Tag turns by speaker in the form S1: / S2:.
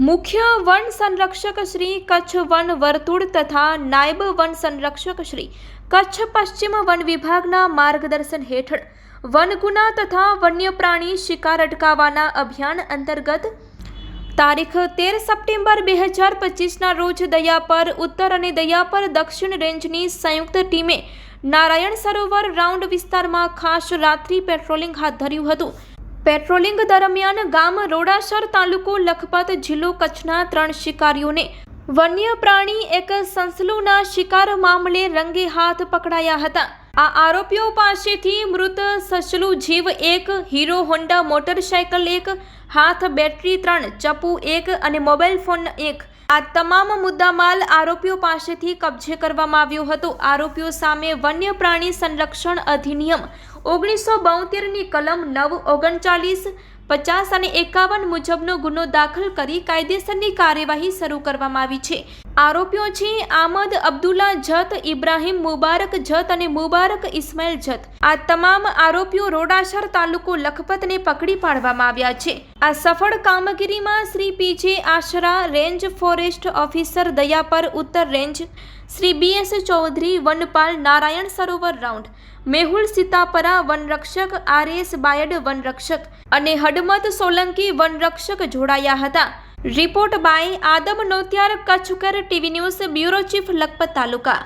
S1: મુખ્ય વન સંરક્ષક શ્રી કચ્છ વન વર્તુળ તથા નાયબ વન સંરક્ષક શ્રી કચ્છ પશ્ચિમ વન વિભાગના માર્ગદર્શન હેઠળ વનગુના તથા વન્ય પ્રાણી શિકાર અટકાવવાના અભિયાન અંતર્ગત તારીખ તેર સપ્ટેમ્બર બે હજાર પચીસના રોજ દયાપર ઉત્તર અને દયાપર દક્ષિણ રેન્જની સંયુક્ત ટીમે નારાયણ સરોવર રાઉન્ડ વિસ્તારમાં ખાસ રાત્રિ પેટ્રોલિંગ હાથ ધર્યું હતું. પેટ્રોલિંગ દરમિયાન ગામ રોડાસર તાલુકો લખપત જિલ્લો કચ્છના ત્રણ શિકારીઓને વન્ય પ્રાણી એક સંસલુના શિકાર મામલે રંગે હાથ પકડાયા હતા. આ આરોપીઓ પાસેથી મૃત સસલું જીવ એક, હીરો હોન્ડા મોટરસાયકલ એક, હાથ બેટરી ત્રણ, ચપ્પુ એક અને મોબાઈલ ફોન એક. આ તમામ મુદ્દામાલ આરોપીઓ પાસેથી કબજે કરવામાં આવ્યો હતો. આરોપીઓ સામે વન્ય પ્રાણી સંરક્ષણ અધિનિયમ ઓગણીસો બોતેરની કલમ નવ ઓગણચાલીસ પચાસ અને એકાવન મુજબનો ગુનો દાખલ કરી કાયદેસરની કાર્યવાહી શરૂ કરવામાં આવી છે. આરોપીઓ છે આમદ અબ્દુલ્લા જત, ઇબ્રાહીમ મુબારક જત અને મુબારક ઇસ્માઇલ જત. આ તમામ આરોપીઓ રોડાસર તાલુકો લખપતને પકડી પાડવામાં આવ્યા છે. આ સફળ કામગીરીમાં Shri P J Ashara, range forest officer Dayapar ઉત્તર range, Shri B S Chaudhary વનપાલ Narayan Sarovar round Mehul Sitapara વનરક્ષક, આરએસ બાયડ વનરક્ષક અને હડમત સોલંકી વનરક્ષક જોડાયા હતા. Report by Adam Notiyar Kutchkar TV news bureau chief Lakhpat taluka.